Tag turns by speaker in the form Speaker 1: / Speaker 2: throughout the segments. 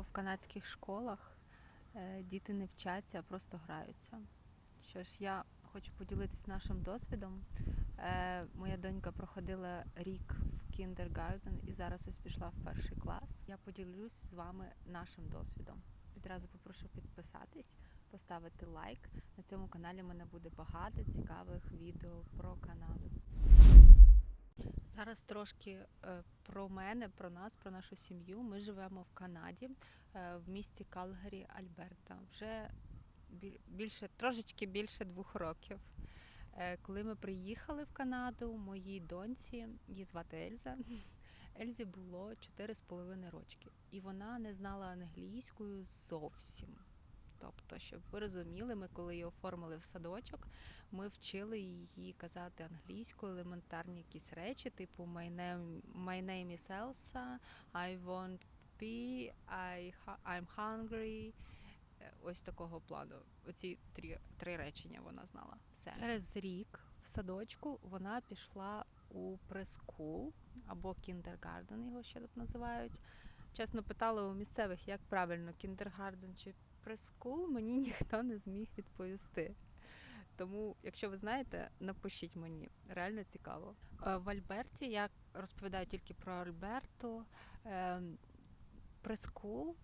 Speaker 1: в канадських школах е, діти не вчаться, а просто граються. Що ж, я хочу поділитись нашим досвідом. Е, Моя донька проходила рік в кіндергарден і зараз ось пішла в перший клас. Я поділюсь з вами нашим досвідом. Відразу попрошу підписатись, поставити лайк. На цьому каналі мене буде багато цікавих відео про Канаду. Зараз трошки е, про мене, про нас, про нашу сім'ю. Ми живемо в Канаді, е, в місті Калгарі, Альберта. Вже біль- більше, трошечки більше двох років. Е, Коли ми приїхали в Канаду, моїй доньці, її звати Ельза. Ельзі було 4,5 рочки, і вона не знала англійською зовсім. Тобто, щоб ви розуміли, ми коли її оформили в садочок, ми вчили її казати англійською елементарні якісь речі, типу my name, my name is Elsa, I want pee, I, I'm hungry. Е, Ось такого плану. Оці три, три речення вона знала. Все. Через рік в садочку вона пішла у прескул або кіндергарден, його ще тут називають. Чесно питали у місцевих, як правильно, кіндергарден чи прескул, мені ніхто не зміг відповісти. Тому, якщо ви знаєте, напишіть мені. Реально цікаво. Е, В Альберті я розповідаю тільки про Альберту. Е, Прескул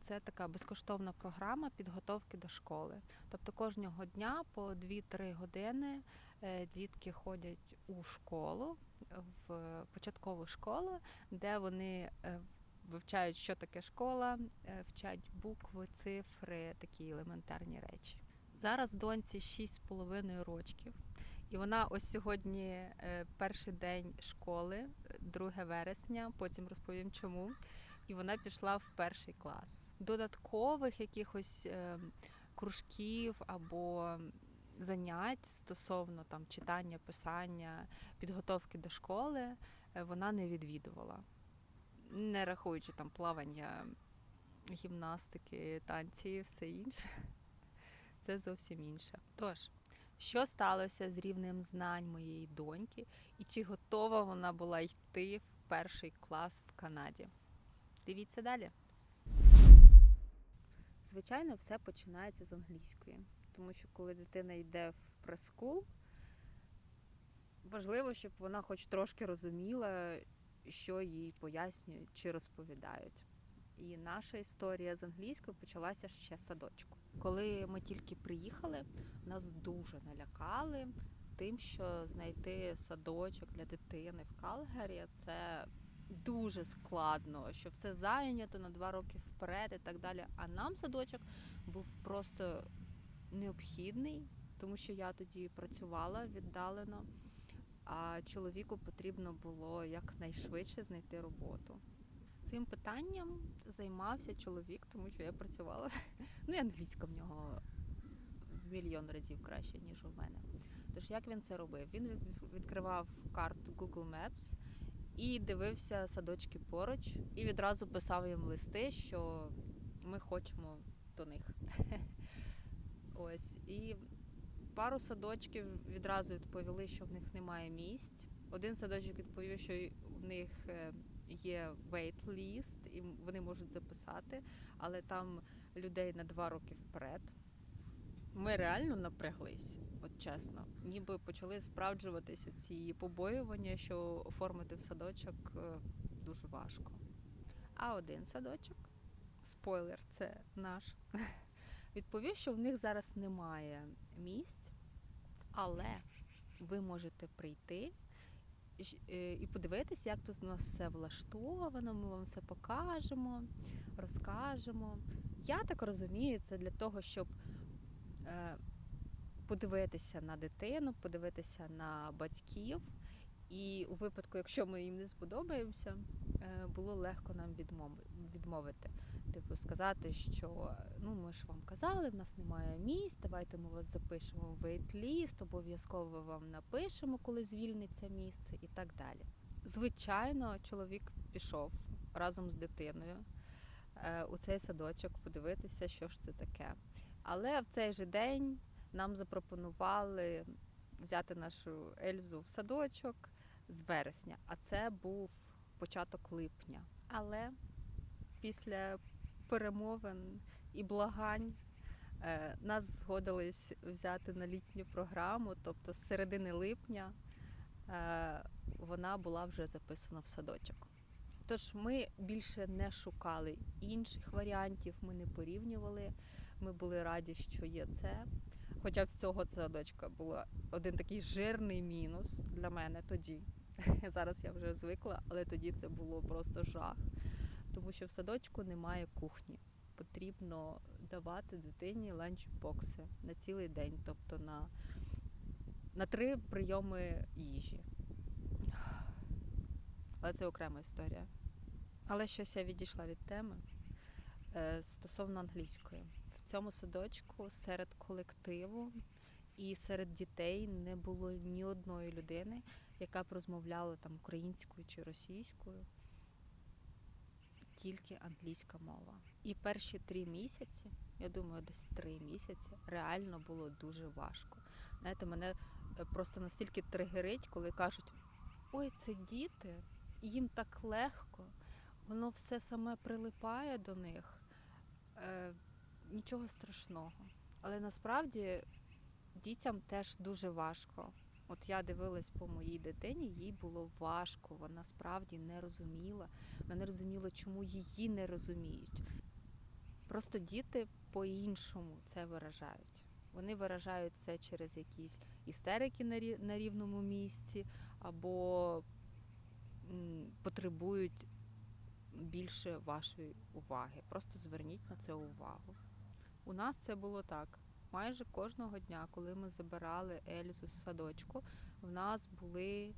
Speaker 1: це така безкоштовна програма підготовки до школи. Тобто кожного дня по 2-3 години е, дітки ходять у школу, в початкову школу, де вони вивчають, що таке школа, е, вчать букви, цифри, такі елементарні речі. Зараз доньці 6,5 рочків. І вона ось сьогодні е, перший день школи, 2 вересня, потім розповім чому. І вона пішла в перший клас. Додаткових якихось е, кружків або занять стосовно там читання, писання, підготовки до школи вона не відвідувала, не рахуючи там плавання, гімнастики, танці і все інше. Це зовсім інше. Тож, що сталося з рівнем знань моєї доньки, і чи готова вона була йти в перший клас в Канаді? Дивіться далі. Звичайно, все починається з англійської, тому що коли дитина йде в прескул, важливо, щоб вона хоч трошки розуміла, що їй пояснюють чи розповідають. І наша історія з англійською почалася ще з садочку. Коли ми тільки приїхали, нас дуже налякали тим, що знайти садочок для дитини в Калгарі це дуже складно, що все зайнято на два роки вперед і так далі. А нам садочок був просто необхідний, тому що я тоді працювала віддалено, а чоловіку потрібно було якнайшвидше знайти роботу. Цим питанням займався чоловік, тому що я працювала. Ну і англійська в нього в мільйон разів краще, ніж у мене. Тож як він це робив? Він відкривав карту Google Maps і дивився садочки поруч, і відразу писав їм листи, що ми хочемо до них. Ось. І пару садочків відразу відповіли, що в них немає місць. Один садочок відповів, що в них е, є wait list, і вони можуть записати, але там людей на два роки вперед. Ми реально напряглись, от чесно. Ніби почали справджуватись ці побоювання, що оформити в садочок е, дуже важко. А один садочок, спойлер, це наш, відповів, що в них зараз немає місць, але ви можете прийти е, і подивитися, як тут у нас все влаштовано, ми вам все покажемо, розкажемо. Я так розумію, це для того, щоб е, подивитися на дитину, подивитися на батьків. І у випадку, якщо ми їм не сподобаємося, е, було легко нам відмовити. Типу, сказати, що ну ми ж вам казали, в нас немає місць, давайте ми вас запишемо в вейт-ліст, обов'язково вам напишемо, коли звільниться місце і так далі. Звичайно, чоловік пішов разом з дитиною е, у цей садочок подивитися, що ж це таке. Але в цей же день нам запропонували взяти нашу Ельзу в садочок з вересня, а це був початок липня. Але після перемовин і благань е, нас згодились взяти на літню програму, тобто з середини липня е, вона була вже записана в садочок. Тож ми більше не шукали інших варіантів, ми не порівнювали. Ми були раді, що є це. Хоча в цього садочка був один такий жирний мінус для мене тоді. Зараз я вже звикла, але тоді це було просто жах. Тому що в садочку немає кухні. Потрібно давати дитині ланчбокси на цілий день, тобто на, на три прийоми їжі. Але це окрема історія. Але щось я відійшла від теми Е, стосовно англійської. В цьому садочку серед колективу і серед дітей не було ні одної людини, яка б розмовляла там українською чи російською, тільки англійська мова. І перші три місяці, я думаю, десь три місяці, реально було дуже важко. Знаєте, мене е, просто настільки тригерить, коли кажуть: ой, це діти, їм так легко, воно все саме прилипає до них. Е, нічого страшного. Але насправді дітям теж дуже важко. От я дивилась по моїй дитині, їй було важко. Вона справді не розуміла. Вона не розуміла, чому її не розуміють. Просто діти по-іншому це виражають. Вони виражають це через якісь істерики на рівному місці, або потребують більше вашої уваги. Просто зверніть на це увагу. У нас це було так. Майже кожного дня, коли ми забирали Ельзу з садочку, в нас були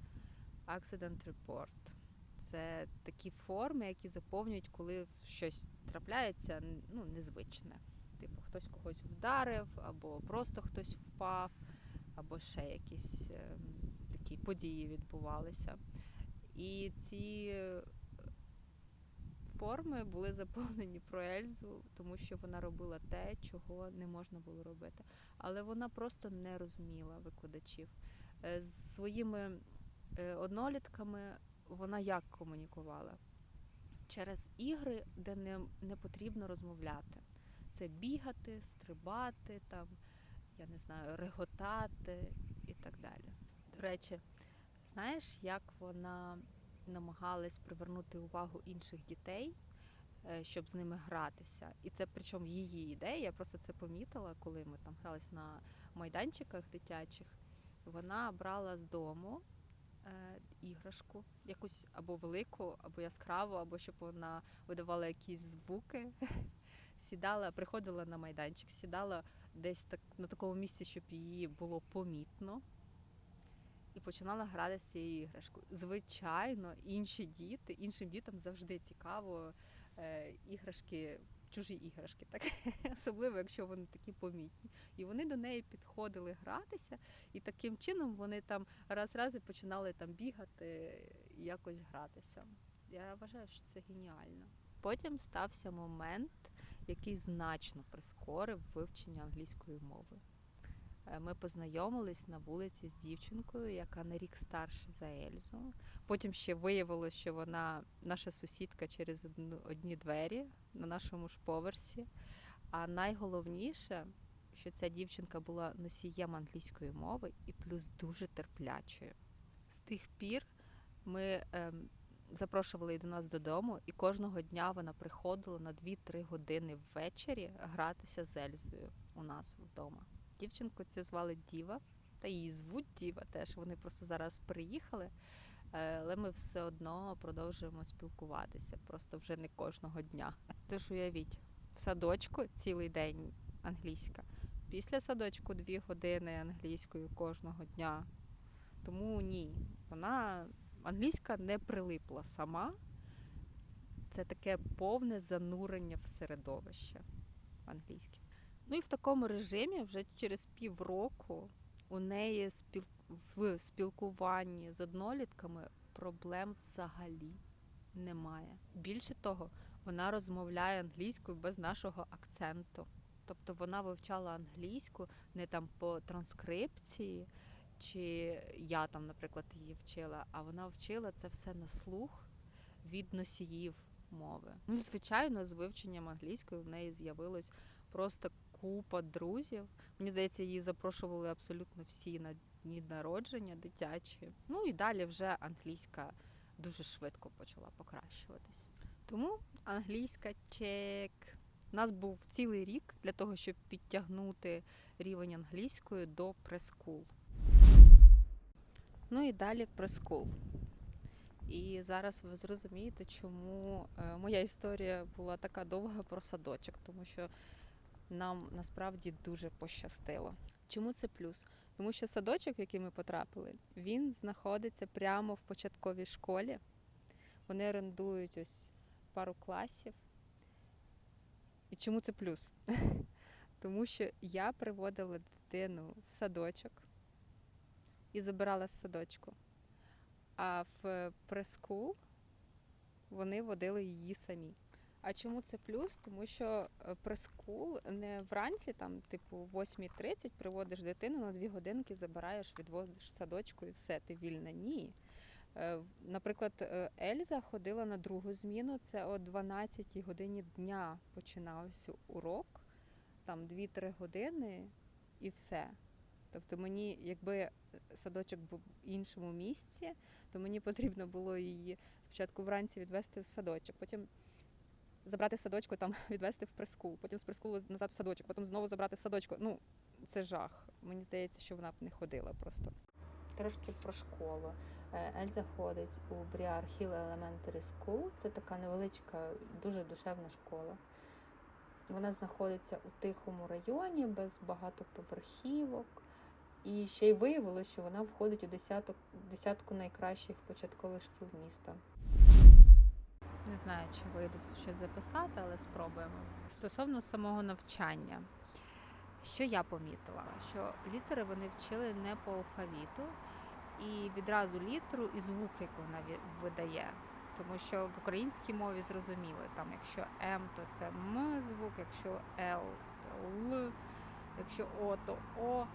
Speaker 1: accident report. Це такі форми, які заповнюють, коли щось трапляється ну, незвичне. Типу, хтось когось вдарив, або просто хтось впав, або ще якісь ем, такі події відбувалися. І ці форми були заповнені про Ельзу, тому що вона робила те, чого не можна було робити. Але вона просто не розуміла викладачів. Е, З своїми е, однолітками вона як комунікувала? Через ігри, де не, не потрібно розмовляти. Це бігати, стрибати, там, я не знаю, реготати і так далі. До речі, знаєш, як вона намагалась привернути увагу інших дітей, е, щоб з ними гратися. І це причому її ідея. Я просто це помітила, коли ми там грались на майданчиках дитячих. Вона брала з дому е, іграшку, якусь або велику, або яскраву, або щоб вона видавала якісь звуки. Сідала, приходила на майданчик, сідала десь так на такому місці, щоб її було помітно і починала грати з цією іграшкою. Звичайно, інші діти, іншим дітям завжди цікаво е, іграшки, чужі іграшки, так особливо, якщо вони такі помітні. І вони до неї підходили гратися, і таким чином вони там раз-раз і починали там бігати якось гратися. Я вважаю, що це геніально. Потім стався момент, який значно прискорив вивчення англійської мови. Е, Ми познайомились на вулиці з дівчинкою, яка на рік старша за Ельзу. Потім ще виявилося, що вона наша сусідка через одні двері на нашому ж поверсі. А найголовніше, що ця дівчинка була носієм англійської мови і плюс дуже терплячою. З тих пір ми ем, запрошували її до нас додому, і кожного дня вона приходила на 2-3 години ввечері гратися з Ельзою у нас вдома. Дівчинку цю звали Діва, та її звуть Діва теж. Вони просто зараз приїхали, е, але ми все одно продовжуємо спілкуватися, просто вже не кожного дня. Тож уявіть, в садочку цілий день англійська, після садочку дві години англійською кожного дня. Тому ні, вона англійська не прилипла сама. Це таке повне занурення в середовище англійське. Ну і в такому режимі вже через півроку у неї спіл... в спілкуванні з однолітками проблем взагалі немає. Більше того, вона розмовляє англійською без нашого акценту. Тобто вона вивчала англійську не там по транскрипції, чи я там, наприклад, її вчила, а вона вчила це все на слух від носіїв мови. Ну, звичайно, з вивченням англійської в неї з'явилось просто купа друзів. Мені здається, її запрошували абсолютно всі на дні народження дитячі. Ну і далі вже англійська дуже швидко почала покращуватись. Тому англійська чек. У нас був цілий рік для того, щоб підтягнути рівень англійської до прескул. Ну і далі прескул. І зараз ви зрозумієте, чому е, моя історія була така довга про садочок, тому що нам насправді дуже пощастило. Чому це плюс? Тому що садочок, в який ми потрапили, він знаходиться прямо в початковій школі. Вони орендують ось пару класів. І чому це плюс? Тому що я приводила дитину в садочок і забирала з садочку. А в прескул вони водили її самі. А чому це плюс? Тому що е, прескул не вранці, там, типу, в 8.30 приводиш дитину на дві годинки, забираєш, відводиш садочку і все, ти вільна. Ні. Е, Наприклад, е, Ельза ходила на другу зміну, це о 12 годині дня починався урок, там 2-3 години і все. Тобто мені, якби садочок був в іншому місці, то мені потрібно було її спочатку вранці відвести в садочок, потім забрати садочку, там відвести в прескул, потім з прескулу назад в садочок, потім знову забрати садочку. Ну, це жах. Мені здається, що вона б не ходила просто. Трошки про школу. Е, Ельза ходить у Бріар Hill Elementary School. Це така невеличка, дуже душевна школа. Вона знаходиться у тихому районі, без багатоповерхівок. І ще й виявилося, що вона входить у десяток, десятку найкращих початкових шкіл міста. Не знаю, чи вийде тут щось записати, але спробуємо. Стосовно самого навчання, що я помітила? Що літери вони вчили не по алфавіту, і відразу літеру і звук, як вона видає. Тому що в українській мові зрозуміли, там якщо М, то це М звук, якщо Л, то Л, якщо О, то О.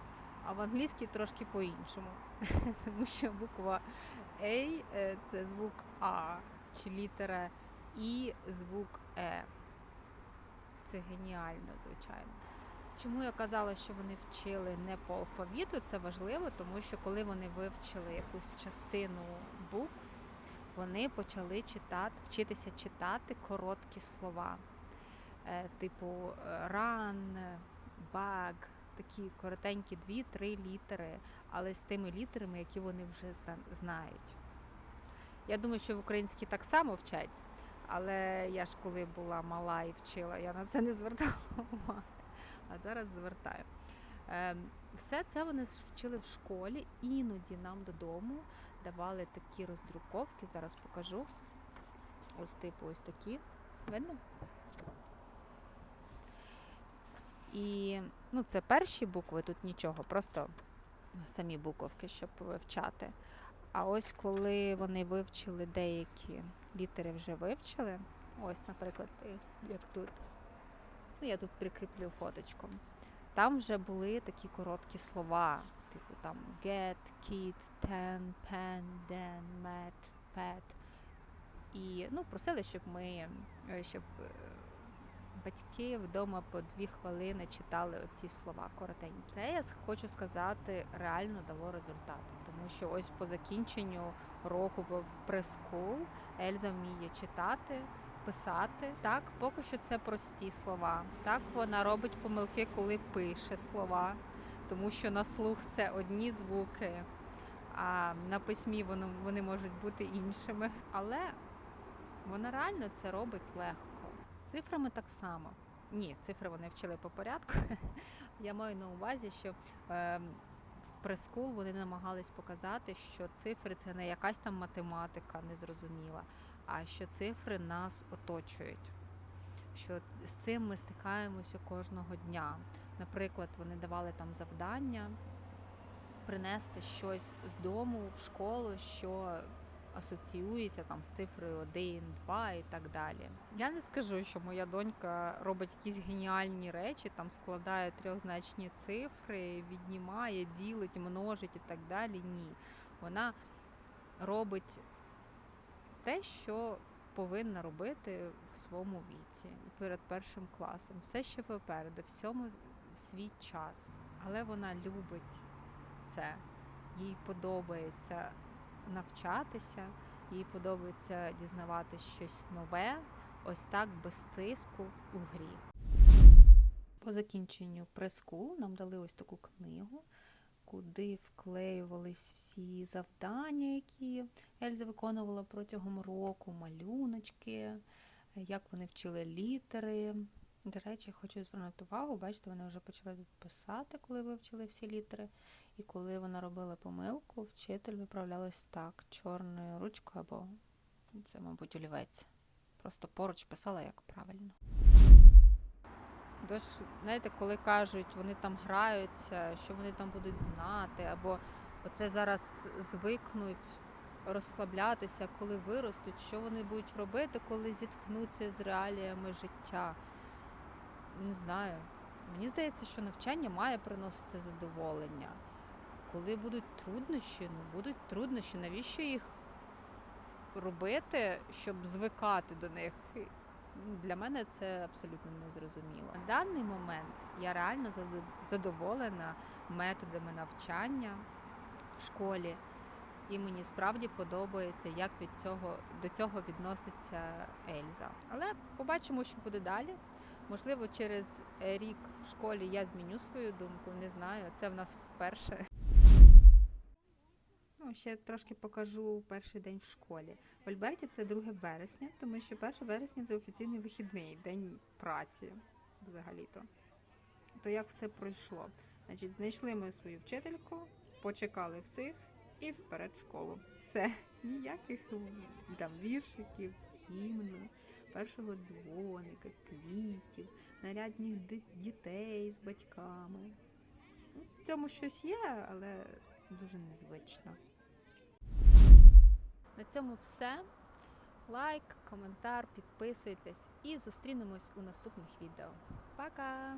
Speaker 1: А в англійській трошки по-іншому. Тому що буква A е, це звук А, чи літера І звук Е. Це геніально, звичайно. Чому я казала, що вони вчили не по алфавіту, це важливо, тому що коли вони вивчили якусь частину букв, вони почали читати, вчитися читати короткі слова. Е, типу е, run, bag, такі коротенькі дві-три літери, але з тими літерами, які вони вже знають. Я думаю, що в українській так само вчать, але я ж коли була мала і вчила, я на це не звертала уваги, а зараз звертаю. Ем, Все це вони вчили в школі, іноді нам додому давали такі роздруковки, зараз покажу. Ось типу ось такі. Видно? І ну, це перші букви, тут нічого, просто самі буковки, щоб вивчати. А ось коли вони вивчили деякі літери вже вивчили, ось, наприклад, як тут. Ну, я тут прикріплю фоточку. Там вже були такі короткі слова, типу там get, kid, ten, pen, den, met, pet. І ну, просили, щоб ми, е, щоб е, батьки вдома по дві хвилини читали оці слова коротенькі. Це я хочу сказати реально дало результат, тому що ось по закінченню року в прескул Ельза вміє читати. Писати так, поки що це прості слова. Так вона робить помилки, коли пише слова, тому що на слух це одні звуки, а на письмі вони можуть бути іншими. Але вона реально це робить легко. Цифрами так само. Ні, цифри вони вчили по порядку. Я маю на увазі, що е, в прескул вони намагались показати, що цифри це не якась там математика незрозуміла, а що цифри нас оточують. Що з цим ми стикаємося кожного дня. Наприклад, вони давали там завдання принести щось з дому в школу, що асоціюється там з цифрою 1, 2 і так далі. Я не скажу, що моя донька робить якісь геніальні речі, там складає трьохзначні цифри, віднімає, ділить, множить і так далі. Ні. Вона робить те, що повинна робити в своєму віці перед першим класом. Все ще попереду, всьому свій час. Але вона любить це. Їй подобається навчатися, їй подобається дізнаватися щось нове, ось так без тиску у грі. По закінченню прескул нам дали ось таку книгу, куди вклеювались всі завдання, які Ельза виконувала протягом року, малюночки, як вони вчили літери. До речі, хочу звернути увагу, бачите, вони вже почали писати, коли вивчили всі літери. І коли вона робила помилку, вчитель виправлялась так, чорною ручкою або це, мабуть, олівець. Просто поруч писала як правильно. Тож, знаєте, коли кажуть, вони там граються, що вони там будуть знати, або оце зараз звикнуть розслаблятися, коли виростуть, що вони будуть робити, коли зіткнуться з реаліями життя. Не знаю. Мені здається, що навчання має приносити задоволення. Коли будуть труднощі, ну будуть труднощі, навіщо їх робити, щоб звикати до них? Ну, Для мене це абсолютно незрозуміло. На даний момент я реально задоволена методами навчання в школі, і мені справді подобається, як від цього до цього відноситься Ельза. Але побачимо, що буде далі. Можливо, через рік в школі я зміню свою думку, не знаю. Це в нас вперше. Ще трошки покажу перший день в школі. В Альберті це 2 вересня, тому що 1 вересня це офіційний вихідний день праці взагалі-то. То як все пройшло? Значить, знайшли ми свою вчительку, почекали всіх і вперед в школу. Все, ніяких там віршиків, гімну, першого дзвоника, квітів, нарядних дітей з батьками. Ну, В цьому щось є, але дуже незвично. На цьому все. Лайк, коментар, підписуйтесь і зустрінемось у наступних відео. Пока!